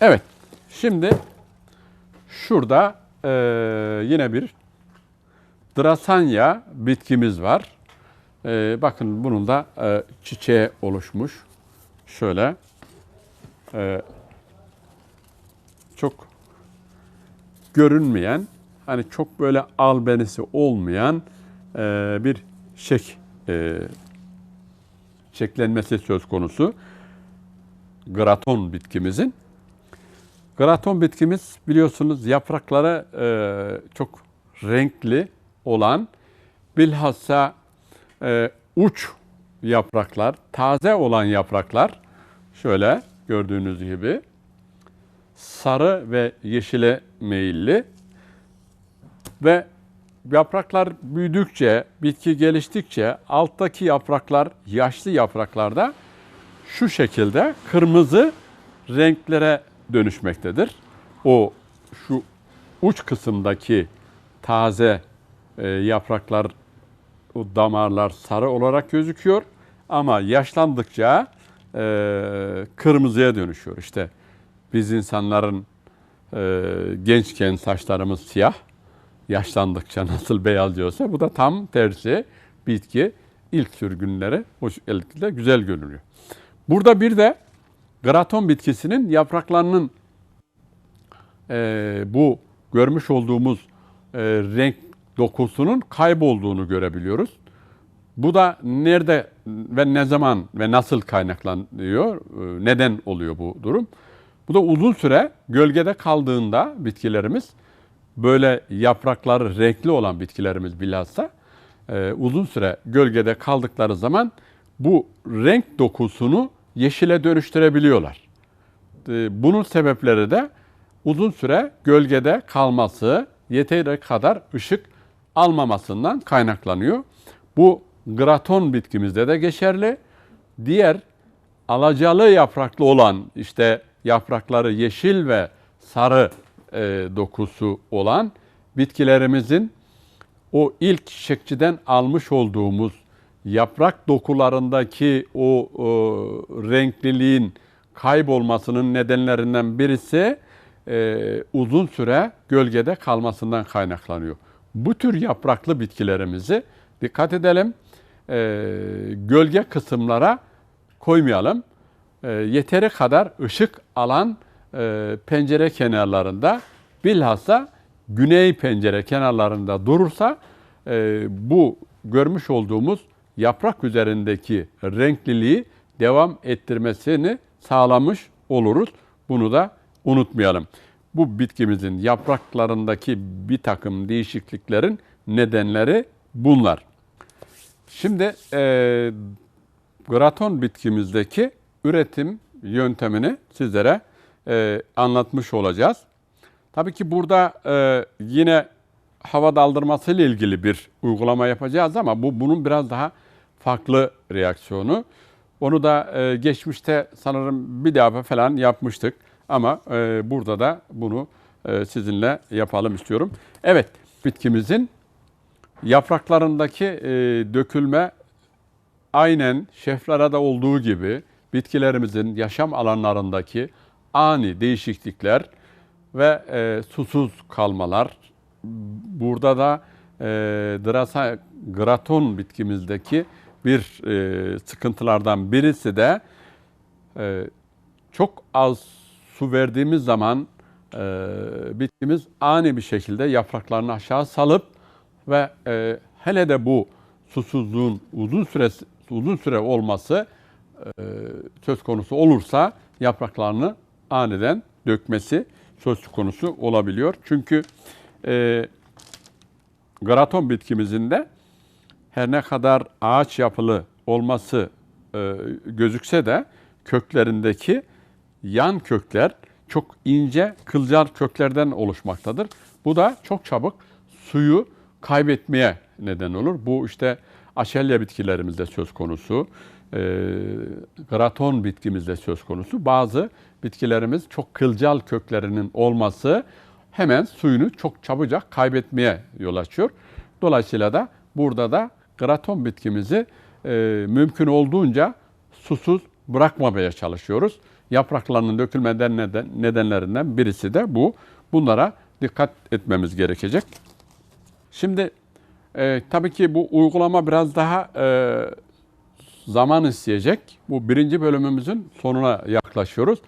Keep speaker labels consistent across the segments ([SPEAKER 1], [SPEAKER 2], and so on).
[SPEAKER 1] Evet. Şimdi şurada eee, yine bir drasanya bitkimiz var. Eee, bakın bunun da eee, çiçeği oluşmuş. Şöyle eee, çok görünmeyen, hani çok böyle albenisi olmayan eee, bir şek eee, şeklenmesi söz konusu. Graton bitkimizin. Graton bitkimiz biliyorsunuz yaprakları e, çok renkli olan bilhassa e, uç yapraklar, taze olan yapraklar şöyle gördüğünüz gibi sarı ve yeşile meyilli ve yapraklar büyüdükçe, bitki geliştikçe alttaki yapraklar, yaşlı yapraklarda şu şekilde kırmızı renklere dönüşmektedir. O şu uç kısımdaki taze e, yapraklar, o damarlar sarı olarak gözüküyor ama yaşlandıkça e, kırmızıya dönüşüyor. İşte biz insanların e, gençken saçlarımız siyah, yaşlandıkça nasıl beyazlıyorsa bu da tam tersi bitki ilk sürgünleri şekilde güzel görünüyor. Burada bir de graton bitkisinin yapraklarının e, bu görmüş olduğumuz e, renk dokusunun kaybolduğunu görebiliyoruz. Bu da nerede ve ne zaman ve nasıl kaynaklanıyor, e, neden oluyor bu durum? Bu da uzun süre gölgede kaldığında bitkilerimiz, böyle yaprakları renkli olan bitkilerimiz bilhassa, e, uzun süre gölgede kaldıkları zaman bu renk dokusunu yeşile dönüştürebiliyorlar. E, Bunun sebepleri de uzun süre gölgede kalması, yeteri kadar ışık almamasından kaynaklanıyor. Bu graton bitkimizde de geçerli. Diğer alacalı yapraklı olan işte yaprakları yeşil ve sarı e, dokusu olan bitkilerimizin o ilk çiçekçiden almış olduğumuz yaprak dokularındaki o, o renkliliğin kaybolmasının nedenlerinden birisi e, uzun süre gölgede kalmasından kaynaklanıyor. Bu tür yapraklı bitkilerimizi dikkat edelim, e, gölge kısımlara koymayalım. E, yeteri kadar ışık alan e, pencere kenarlarında bilhassa güney pencere kenarlarında durursa e, bu görmüş olduğumuz yaprak üzerindeki renkliliği devam ettirmesini sağlamış oluruz. Bunu da unutmayalım. Bu bitkimizin yapraklarındaki bir takım değişikliklerin nedenleri bunlar. Şimdi e, graton bitkimizdeki üretim yöntemini sizlere e, anlatmış olacağız. Tabii ki burada e, yine hava daldırması ile ilgili bir uygulama yapacağız ama bu bunun biraz daha farklı reaksiyonu. Onu da e, geçmişte sanırım bir defa falan yapmıştık ama e, burada da bunu e, sizinle yapalım istiyorum. Evet, bitkimizin yapraklarındaki e, dökülme aynen şeflarada olduğu gibi bitkilerimizin yaşam alanlarındaki ani değişiklikler ve e, susuz kalmalar. Burada da e, drasa, graton bitkimizdeki bir e, sıkıntılardan birisi de e, çok az su verdiğimiz zaman e, bitkimiz ani bir şekilde yapraklarını aşağı salıp ve e, hele de bu susuzluğun uzun süre uzun süre olması e, söz konusu olursa yapraklarını aniden dökmesi söz konusu olabiliyor. Çünkü e, graton bitkimizin de her ne kadar ağaç yapılı olması e, gözükse de köklerindeki yan kökler çok ince kılcal köklerden oluşmaktadır. Bu da çok çabuk suyu kaybetmeye neden olur. Bu işte aşelya bitkilerimizde söz konusu, e, graton bitkimizde söz konusu. Bazı bitkilerimiz çok kılcal köklerinin olması hemen suyunu çok çabucak kaybetmeye yol açıyor. Dolayısıyla da burada da graton bitkimizi e, mümkün olduğunca susuz bırakmamaya çalışıyoruz. yapraklarının dökülmeden neden, nedenlerinden birisi de bu. Bunlara dikkat etmemiz gerekecek. Şimdi e, tabii ki bu uygulama biraz daha e, zaman isteyecek. Bu birinci bölümümüzün sonuna yaklaşıyoruz.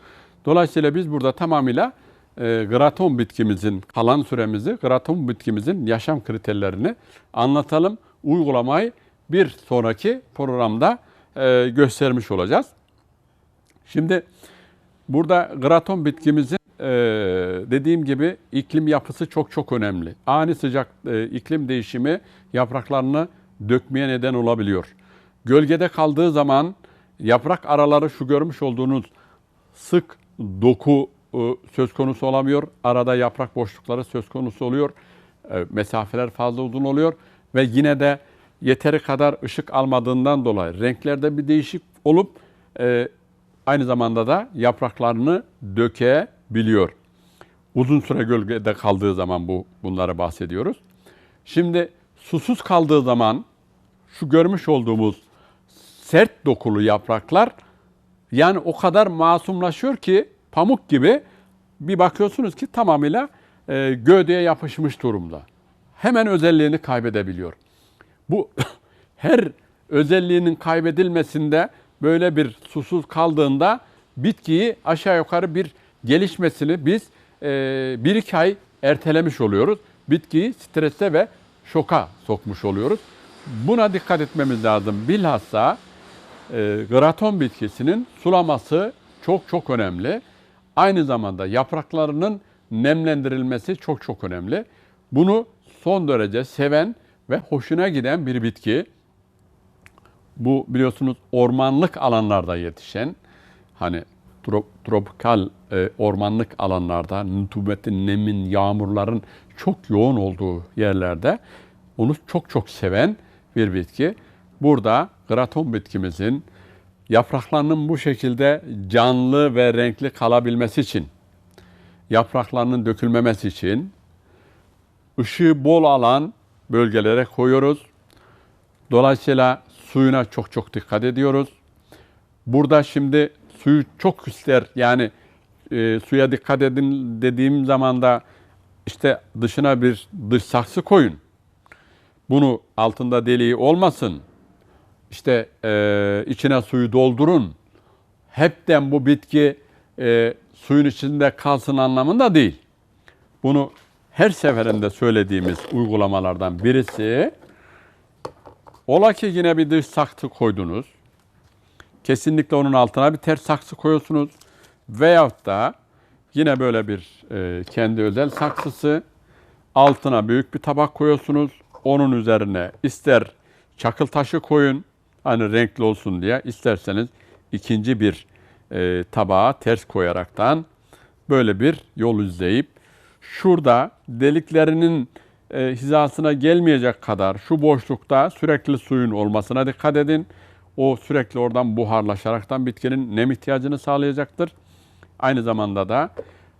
[SPEAKER 1] Dolayısıyla biz burada tamamıyla e, graton bitkimizin kalan süremizi, graton bitkimizin yaşam kriterlerini anlatalım. Uygulamayı bir sonraki programda e, göstermiş olacağız. Şimdi burada graton bitkimizin e, dediğim gibi iklim yapısı çok çok önemli. Ani sıcak e, iklim değişimi yapraklarını dökmeye neden olabiliyor. Gölgede kaldığı zaman yaprak araları şu görmüş olduğunuz sık doku e, söz konusu olamıyor. Arada yaprak boşlukları söz konusu oluyor. E, Mesafeler fazla uzun oluyor ve yine de yeteri kadar ışık almadığından dolayı renklerde bir değişik olup e, aynı zamanda da yapraklarını dökebiliyor. Uzun süre gölgede kaldığı zaman bu bunları bahsediyoruz. Şimdi susuz kaldığı zaman şu görmüş olduğumuz sert dokulu yapraklar yani o kadar masumlaşıyor ki pamuk gibi bir bakıyorsunuz ki tamamıyla e, gövdeye yapışmış durumda. Hemen özelliğini kaybedebiliyor. Bu her özelliğinin kaybedilmesinde böyle bir susuz kaldığında bitkiyi aşağı yukarı bir gelişmesini biz e, bir iki ay ertelemiş oluyoruz. Bitkiyi strese ve şoka sokmuş oluyoruz. Buna dikkat etmemiz lazım. Bilhassa e, graton bitkisinin sulaması çok çok önemli. Aynı zamanda yapraklarının nemlendirilmesi çok çok önemli. Bunu son derece seven ve hoşuna giden bir bitki. Bu biliyorsunuz ormanlık alanlarda yetişen, hani trop, tropikal e, ormanlık alanlarda rutubetin, nemin, yağmurların çok yoğun olduğu yerlerde onu çok çok seven bir bitki. Burada graton bitkimizin yapraklarının bu şekilde canlı ve renkli kalabilmesi için, yapraklarının dökülmemesi için ışığı bol alan bölgelere koyuyoruz. Dolayısıyla suyuna çok çok dikkat ediyoruz. Burada şimdi suyu çok ister yani e, suya dikkat edin dediğim zaman da işte dışına bir dış saksı koyun. Bunu altında deliği olmasın. İşte e, içine suyu doldurun. Hepten bu bitki e, suyun içinde kalsın anlamında değil. Bunu her seferinde söylediğimiz uygulamalardan birisi ola ki yine bir dış saksı koydunuz. Kesinlikle onun altına bir ters saksı koyuyorsunuz. Veyahut da yine böyle bir e, kendi özel saksısı altına büyük bir tabak koyuyorsunuz. Onun üzerine ister çakıl taşı koyun hani renkli olsun diye isterseniz ikinci bir e, tabağa ters koyaraktan böyle bir yol izleyip şurada deliklerinin e, hizasına gelmeyecek kadar şu boşlukta sürekli suyun olmasına dikkat edin. O sürekli oradan buharlaşaraktan bitkinin nem ihtiyacını sağlayacaktır. Aynı zamanda da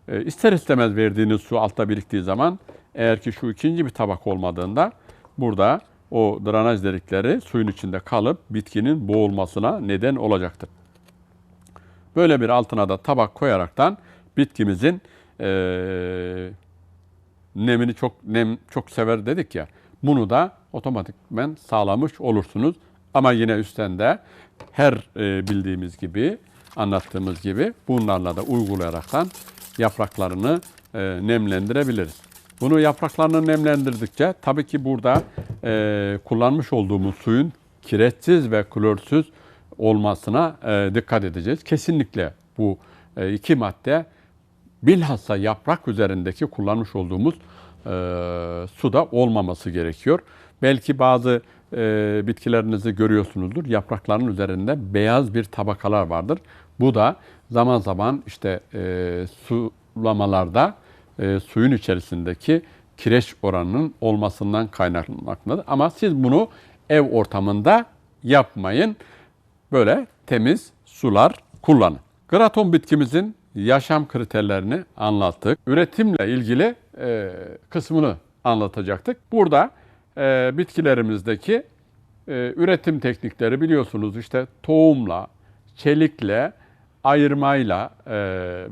[SPEAKER 1] e, ister istemez verdiğiniz su altta biriktiği zaman eğer ki şu ikinci bir tabak olmadığında burada o drenaj delikleri suyun içinde kalıp bitkinin boğulmasına neden olacaktır. Böyle bir altına da tabak koyaraktan bitkimizin eee nemini çok nem çok sever dedik ya. Bunu da otomatikmen sağlamış olursunuz. Ama yine üstten de her e, bildiğimiz gibi, anlattığımız gibi bunlarla da uygulayaraktan yapraklarını e, nemlendirebiliriz. Bunu yapraklarını nemlendirdikçe tabii ki burada e, kullanmış olduğumuz suyun kireçsiz ve klorsüz olmasına e, dikkat edeceğiz. Kesinlikle bu e, iki madde bilhassa yaprak üzerindeki kullanmış olduğumuz e, suda olmaması gerekiyor. Belki bazı e, bitkilerinizi görüyorsunuzdur. Yaprakların üzerinde beyaz bir tabakalar vardır. Bu da zaman zaman işte e, sulamalarda e, suyun içerisindeki kireç oranının olmasından kaynaklanmaktadır. Ama siz bunu ev ortamında yapmayın. Böyle temiz sular kullanın. Graton bitkimizin yaşam kriterlerini anlattık. Üretimle ilgili e, kısmını anlatacaktık. Burada e, bitkilerimizdeki e, üretim teknikleri biliyorsunuz işte tohumla, çelikle ayırmayla e,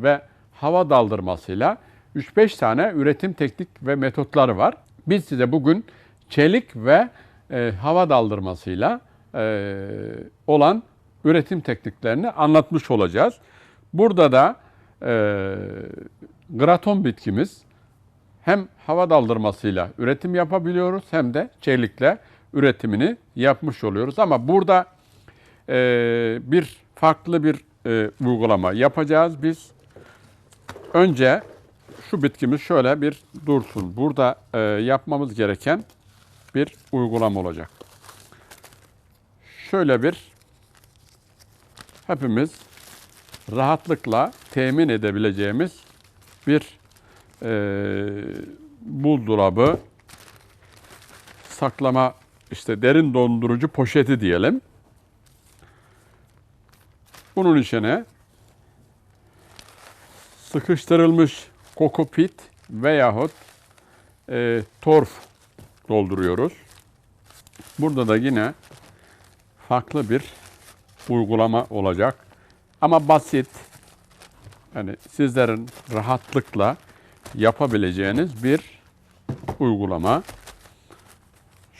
[SPEAKER 1] ve hava daldırmasıyla 3-5 tane üretim teknik ve metotları var. Biz size bugün çelik ve e, hava daldırmasıyla e, olan üretim tekniklerini anlatmış olacağız. Burada da e, graton bitkimiz hem hava daldırmasıyla üretim yapabiliyoruz hem de çelikle üretimini yapmış oluyoruz. Ama burada e, bir farklı bir e, uygulama yapacağız biz. Önce şu bitkimiz şöyle bir dursun. Burada e, yapmamız gereken bir uygulama olacak. Şöyle bir hepimiz rahatlıkla temin edebileceğimiz bir e, buzdolabı saklama işte derin dondurucu poşeti diyelim. Bunun içine sıkıştırılmış kokopit veyahut e, torf dolduruyoruz. Burada da yine farklı bir uygulama olacak. Ama basit. Yani sizlerin rahatlıkla yapabileceğiniz bir uygulama.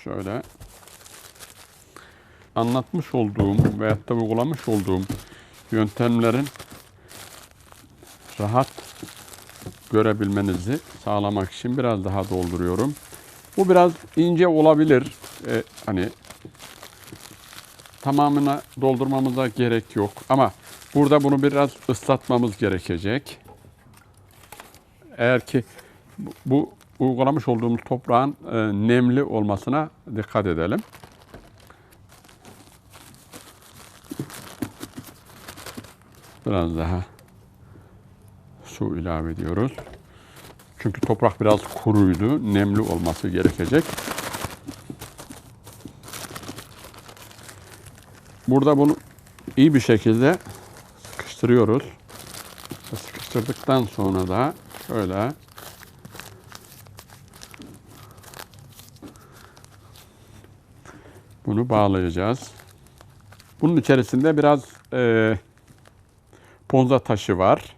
[SPEAKER 1] Şöyle anlatmış olduğum veyahut da uygulamış olduğum yöntemlerin rahat görebilmenizi sağlamak için biraz daha dolduruyorum. Bu biraz ince olabilir. Ee, hani tamamına doldurmamıza gerek yok. Ama burada bunu biraz ıslatmamız gerekecek. Eğer ki bu, uygulamış olduğumuz toprağın e, nemli olmasına dikkat edelim. Biraz daha su ilave ediyoruz. Çünkü toprak biraz kuruydu. Nemli olması gerekecek. Burada bunu iyi bir şekilde sıkıştırıyoruz. Sıkıştırdıktan sonra da şöyle bunu bağlayacağız. Bunun içerisinde biraz e, ponza taşı var.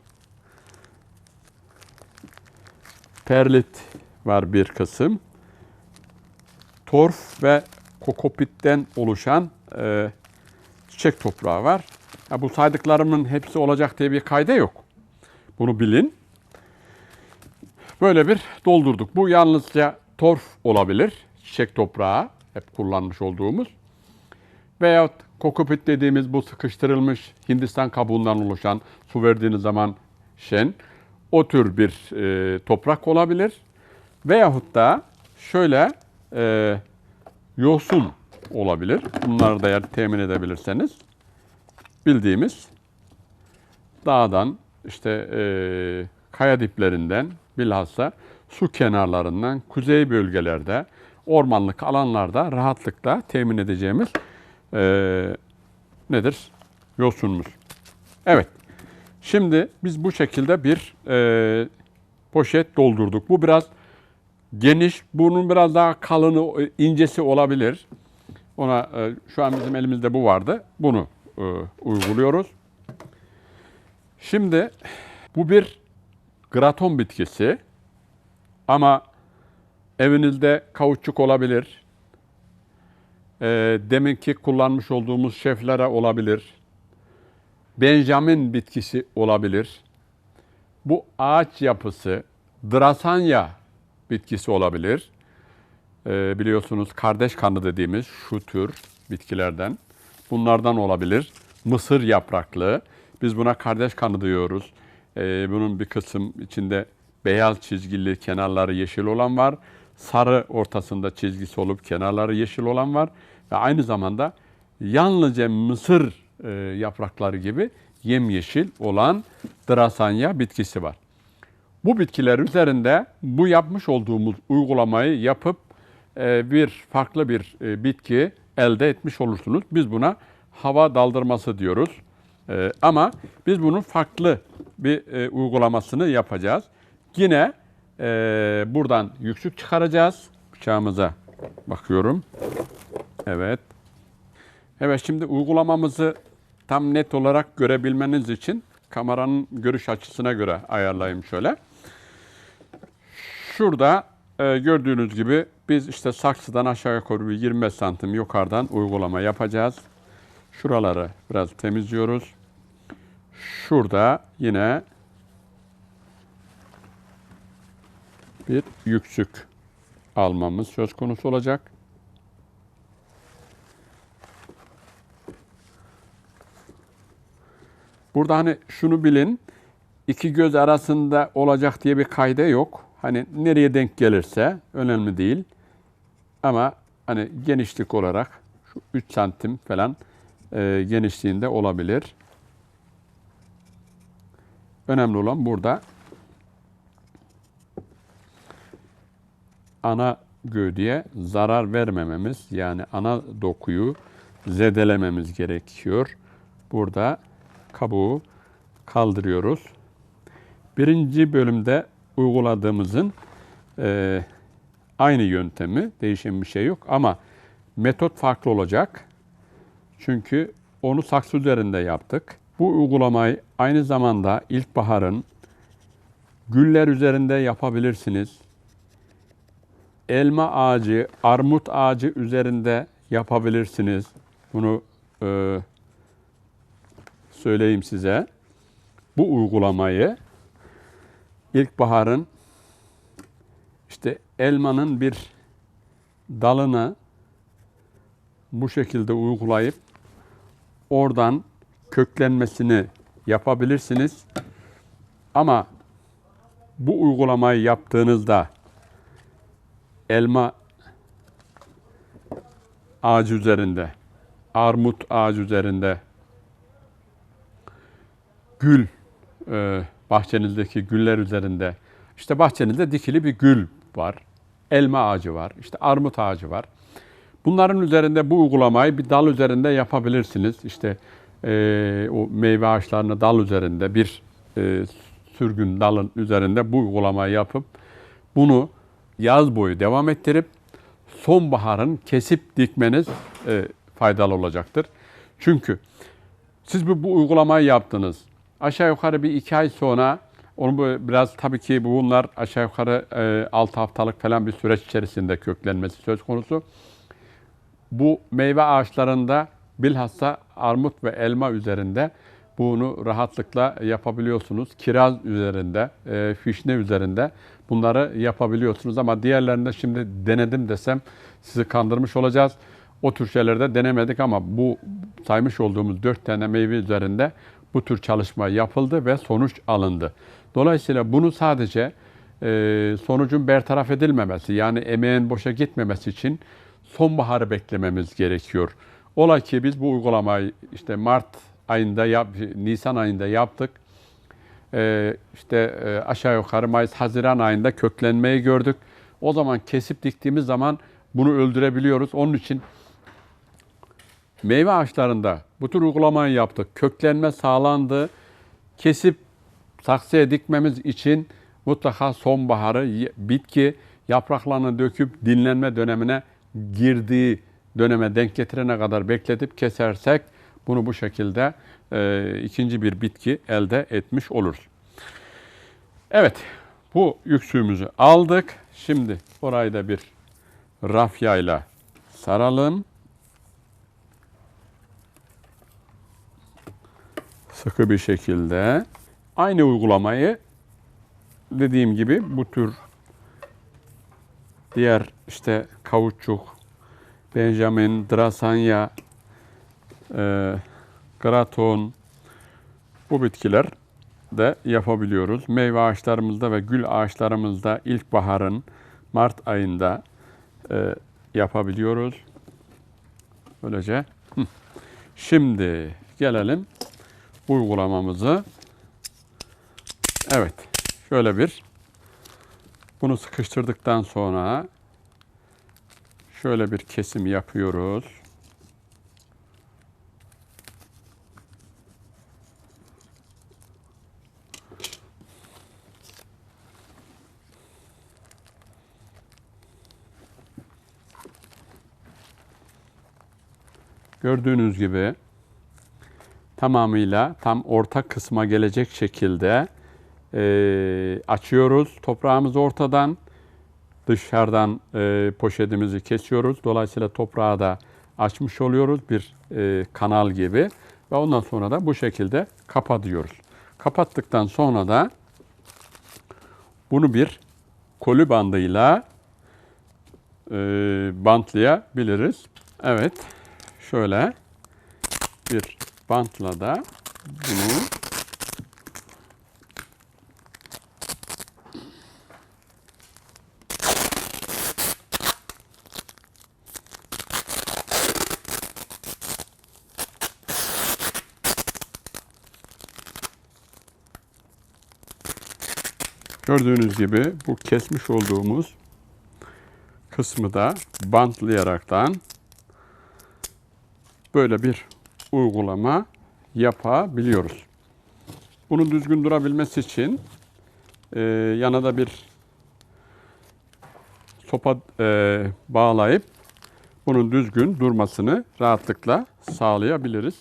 [SPEAKER 1] Perlit var bir kısım. Torf ve kokopitten oluşan e, çiçek toprağı var. Ya bu saydıklarımın hepsi olacak diye bir kayda yok. Bunu bilin. Böyle bir doldurduk. Bu yalnızca torf olabilir. Çiçek toprağı hep kullanmış olduğumuz. Veyahut kokopit dediğimiz bu sıkıştırılmış Hindistan kabuğundan oluşan su verdiğiniz zaman şen o tür bir e, toprak olabilir. Veyahut da şöyle e, yosun olabilir. Bunları da eğer temin edebilirseniz bildiğimiz dağdan işte e, kaya diplerinden bilhassa su kenarlarından kuzey bölgelerde ormanlık alanlarda rahatlıkla temin edeceğimiz e, nedir? Yosunumuz. Evet. Şimdi biz bu şekilde bir e, poşet doldurduk. Bu biraz geniş, bunun biraz daha kalını, incesi olabilir. Ona e, şu an bizim elimizde bu vardı. Bunu e, uyguluyoruz. Şimdi bu bir graton bitkisi ama evinizde kauçuk olabilir. E, deminki kullanmış olduğumuz şeflere olabilir. Benjamin bitkisi olabilir. Bu ağaç yapısı Drasanya bitkisi olabilir. Ee, biliyorsunuz kardeş kanı dediğimiz şu tür bitkilerden. Bunlardan olabilir. Mısır yapraklı. Biz buna kardeş kanı diyoruz. Ee, bunun bir kısım içinde beyaz çizgili kenarları yeşil olan var. Sarı ortasında çizgisi olup kenarları yeşil olan var. Ve aynı zamanda yalnızca mısır e, yaprakları gibi yemyeşil olan drasanya bitkisi var. Bu bitkiler üzerinde bu yapmış olduğumuz uygulamayı yapıp e, bir farklı bir e, bitki elde etmiş olursunuz. Biz buna hava daldırması diyoruz. E, ama biz bunun farklı bir e, uygulamasını yapacağız. Yine e, buradan yüksük çıkaracağız. Bıçağımıza bakıyorum. Evet. Evet şimdi uygulamamızı tam net olarak görebilmeniz için kameranın görüş açısına göre ayarlayayım şöyle. Şurada e, gördüğünüz gibi biz işte saksıdan aşağı yukarı bir 25 santim yukarıdan uygulama yapacağız. Şuraları biraz temizliyoruz. Şurada yine bir yüksük almamız söz konusu olacak. Burada hani şunu bilin, iki göz arasında olacak diye bir kayda yok. Hani nereye denk gelirse önemli değil. Ama hani genişlik olarak şu 3 santim falan e, genişliğinde olabilir. Önemli olan burada ana gövdeye zarar vermememiz yani ana dokuyu zedelememiz gerekiyor. Burada kabuğu kaldırıyoruz. Birinci bölümde uyguladığımızın e, aynı yöntemi, değişen bir şey yok ama metot farklı olacak. Çünkü onu saksı üzerinde yaptık. Bu uygulamayı aynı zamanda ilkbaharın güller üzerinde yapabilirsiniz. Elma ağacı, armut ağacı üzerinde yapabilirsiniz. Bunu e, söyleyeyim size. Bu uygulamayı ilkbaharın işte elmanın bir dalına bu şekilde uygulayıp oradan köklenmesini yapabilirsiniz. Ama bu uygulamayı yaptığınızda elma ağacı üzerinde, armut ağacı üzerinde, gül e, bahçenizdeki güller üzerinde, işte bahçenizde dikili bir gül var, elma ağacı var, işte armut ağacı var. Bunların üzerinde bu uygulamayı bir dal üzerinde yapabilirsiniz. İşte e, o meyve ağaçlarını dal üzerinde bir e, sürgün dalın üzerinde bu uygulamayı yapıp bunu yaz boyu devam ettirip sonbaharın kesip dikmeniz e, faydalı olacaktır. Çünkü siz bu, bu uygulamayı yaptınız. Aşağı yukarı bir iki ay sonra onu bu- biraz tabii ki bunlar aşağı yukarı e, 6 haftalık falan bir süreç içerisinde köklenmesi söz konusu. Bu meyve ağaçlarında bilhassa armut ve elma üzerinde bunu rahatlıkla yapabiliyorsunuz. Kiraz üzerinde, e, fişne üzerinde bunları yapabiliyorsunuz. Ama diğerlerinde şimdi denedim desem sizi kandırmış olacağız. O tür şeylerde denemedik ama bu saymış olduğumuz dört tane meyve üzerinde bu tür çalışma yapıldı ve sonuç alındı. Dolayısıyla bunu sadece e, sonucun bertaraf edilmemesi yani emeğin boşa gitmemesi için sonbaharı beklememiz gerekiyor. Ola ki biz bu uygulamayı işte Mart ayında, yap, Nisan ayında yaptık. Ee, işte e, aşağı yukarı Mayıs, Haziran ayında köklenmeyi gördük. O zaman kesip diktiğimiz zaman bunu öldürebiliyoruz. Onun için meyve ağaçlarında bu tür uygulamayı yaptık. Köklenme sağlandı. Kesip saksıya dikmemiz için mutlaka sonbaharı bitki yapraklarını döküp dinlenme dönemine girdiği döneme denk getirene kadar bekletip kesersek bunu bu şekilde e, ikinci bir bitki elde etmiş oluruz. Evet, bu yüksüğümüzü aldık. Şimdi orayı da bir rafyayla saralım. Sıkı bir şekilde. Aynı uygulamayı dediğim gibi bu tür diğer işte kauçuk, Benjamin, Drasanya, e, Graton bu bitkiler de yapabiliyoruz. Meyve ağaçlarımızda ve gül ağaçlarımızda ilkbaharın Mart ayında e, yapabiliyoruz. Böylece. Şimdi gelelim uygulamamızı. Evet. Şöyle bir bunu sıkıştırdıktan sonra şöyle bir kesim yapıyoruz. Gördüğünüz gibi tamamıyla tam orta kısma gelecek şekilde e, açıyoruz. Toprağımızı ortadan dışarıdan e, poşetimizi kesiyoruz. Dolayısıyla toprağı da açmış oluyoruz bir e, kanal gibi ve ondan sonra da bu şekilde kapatıyoruz. Kapattıktan sonra da bunu bir koli bandıyla e, bantlayabiliriz. Evet, şöyle bir bantla da bunu Gördüğünüz gibi bu kesmiş olduğumuz kısmı da bantlayaraktan böyle bir uygulama yapabiliyoruz. Bunu düzgün durabilmesi için e, yana da bir sopa e, bağlayıp bunun düzgün durmasını rahatlıkla sağlayabiliriz.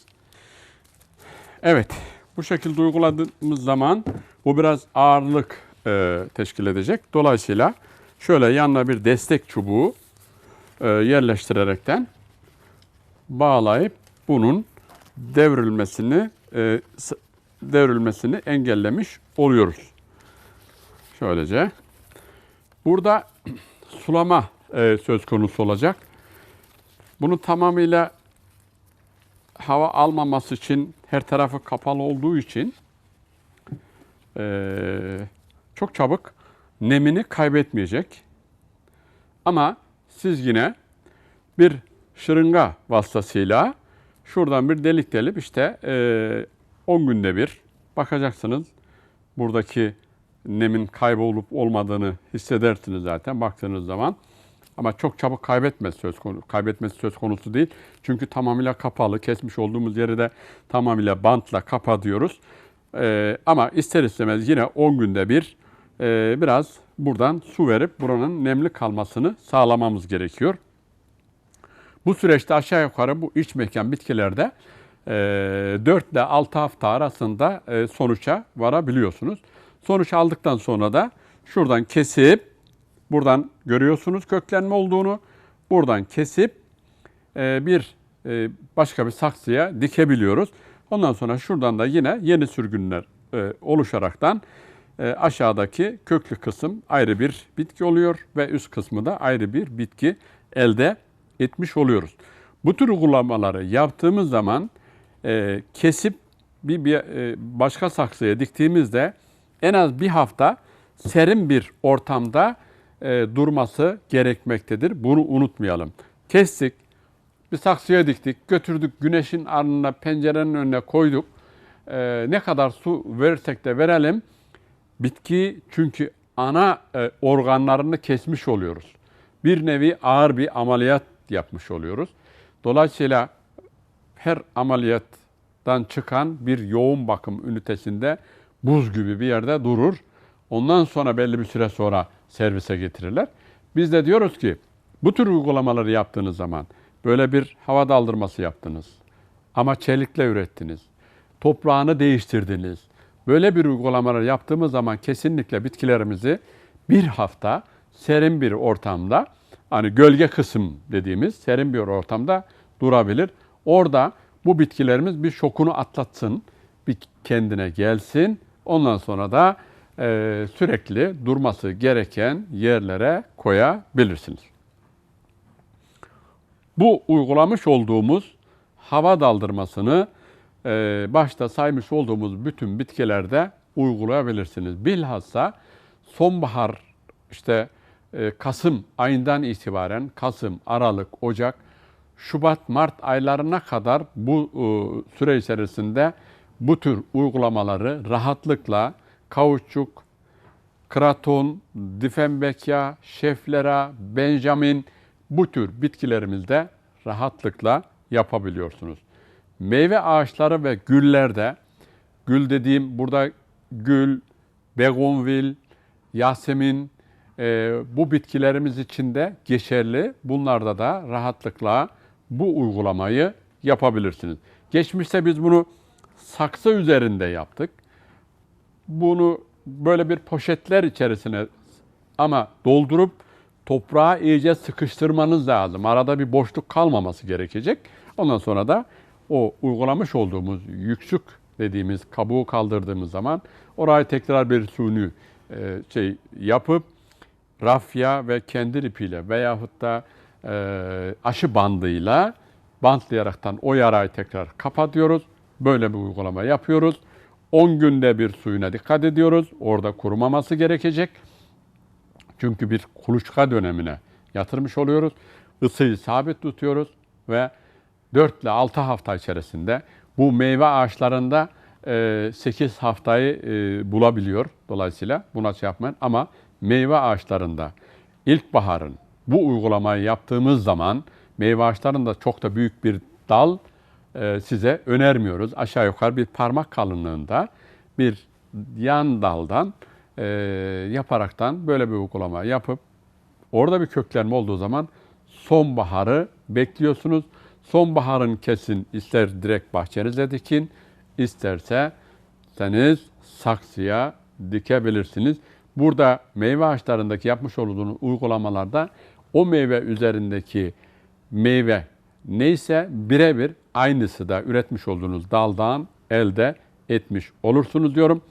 [SPEAKER 1] Evet, bu şekilde uyguladığımız zaman bu biraz ağırlık e, teşkil edecek. Dolayısıyla şöyle yanına bir destek çubuğu e, yerleştirerekten bağlayıp bunun devrilmesini e, devrilmesini engellemiş oluyoruz. Şöylece. Burada sulama e, söz konusu olacak. Bunu tamamıyla hava almaması için her tarafı kapalı olduğu için eee, çok çabuk nemini kaybetmeyecek. Ama siz yine bir şırınga vasıtasıyla şuradan bir delik delip işte 10 günde bir bakacaksınız. Buradaki nemin kaybolup olmadığını hissedersiniz zaten baktığınız zaman. Ama çok çabuk kaybetmez söz konusu, kaybetmesi söz konusu değil. Çünkü tamamıyla kapalı, kesmiş olduğumuz yeri de tamamıyla bantla kapatıyoruz. Ee, ama ister istemez yine 10 günde bir e, biraz buradan su verip buranın nemli kalmasını sağlamamız gerekiyor. Bu süreçte aşağı yukarı bu iç mekan bitkilerde e, 4 ile 6 hafta arasında e, sonuça varabiliyorsunuz. Sonuç aldıktan sonra da şuradan kesip buradan görüyorsunuz köklenme olduğunu. Buradan kesip e, bir e, başka bir saksıya dikebiliyoruz. Ondan sonra şuradan da yine yeni sürgünler e, oluşaraktan e, aşağıdaki köklü kısım ayrı bir bitki oluyor ve üst kısmı da ayrı bir bitki elde etmiş oluyoruz. Bu tür uygulamaları yaptığımız zaman e, kesip bir, e, başka saksıya diktiğimizde en az bir hafta serin bir ortamda e, durması gerekmektedir. Bunu unutmayalım. Kestik, bir saksıya diktik, götürdük güneşin alnına, pencerenin önüne koyduk. E, ne kadar su verirsek de verelim, bitki çünkü ana e, organlarını kesmiş oluyoruz. Bir nevi ağır bir ameliyat yapmış oluyoruz. Dolayısıyla her ameliyattan çıkan bir yoğun bakım ünitesinde buz gibi bir yerde durur. Ondan sonra belli bir süre sonra servise getirirler. Biz de diyoruz ki bu tür uygulamaları yaptığınız zaman böyle bir hava daldırması yaptınız ama çelikle ürettiniz. Toprağını değiştirdiniz. Böyle bir uygulamalar yaptığımız zaman kesinlikle bitkilerimizi bir hafta serin bir ortamda hani gölge kısım dediğimiz serin bir ortamda durabilir. Orada bu bitkilerimiz bir şokunu atlatsın, bir kendine gelsin. Ondan sonra da e, sürekli durması gereken yerlere koyabilirsiniz. Bu uygulamış olduğumuz hava daldırmasını başta saymış olduğumuz bütün bitkilerde uygulayabilirsiniz. Bilhassa sonbahar işte e, Kasım ayından itibaren Kasım, Aralık, Ocak, Şubat, Mart aylarına kadar bu e, süre içerisinde bu tür uygulamaları rahatlıkla kauçuk, kraton, difenbekya, şeflera, benjamin bu tür bitkilerimizde rahatlıkla yapabiliyorsunuz. Meyve ağaçları ve güllerde, gül dediğim burada gül, begonvil, yasemin, e, bu bitkilerimiz için de geçerli. Bunlarda da rahatlıkla bu uygulamayı yapabilirsiniz. Geçmişte biz bunu saksı üzerinde yaptık. Bunu böyle bir poşetler içerisine ama doldurup toprağa iyice sıkıştırmanız lazım. Arada bir boşluk kalmaması gerekecek. Ondan sonra da o uygulamış olduğumuz yüksük dediğimiz kabuğu kaldırdığımız zaman orayı tekrar bir suni e, şey yapıp rafya ve kendi ipiyle veyahut da e, aşı bandıyla bantlayaraktan o yarayı tekrar kapatıyoruz. Böyle bir uygulama yapıyoruz. 10 günde bir suyuna dikkat ediyoruz. Orada kurumaması gerekecek. Çünkü bir kuluçka dönemine yatırmış oluyoruz. Isıyı sabit tutuyoruz ve 4 ile 6 hafta içerisinde bu meyve ağaçlarında 8 haftayı e, bulabiliyor. Dolayısıyla buna şey yapmayın. Ama meyve ağaçlarında ilkbaharın bu uygulamayı yaptığımız zaman meyve ağaçlarında çok da büyük bir dal e, size önermiyoruz. Aşağı yukarı bir parmak kalınlığında bir yan daldan e, yaparaktan böyle bir uygulama yapıp orada bir köklenme olduğu zaman sonbaharı bekliyorsunuz. Sonbaharın kesin ister direkt bahçenize dikin, isterse seniz saksıya dikebilirsiniz. Burada meyve ağaçlarındaki yapmış olduğunuz uygulamalarda o meyve üzerindeki meyve neyse birebir aynısı da üretmiş olduğunuz daldan elde etmiş olursunuz diyorum.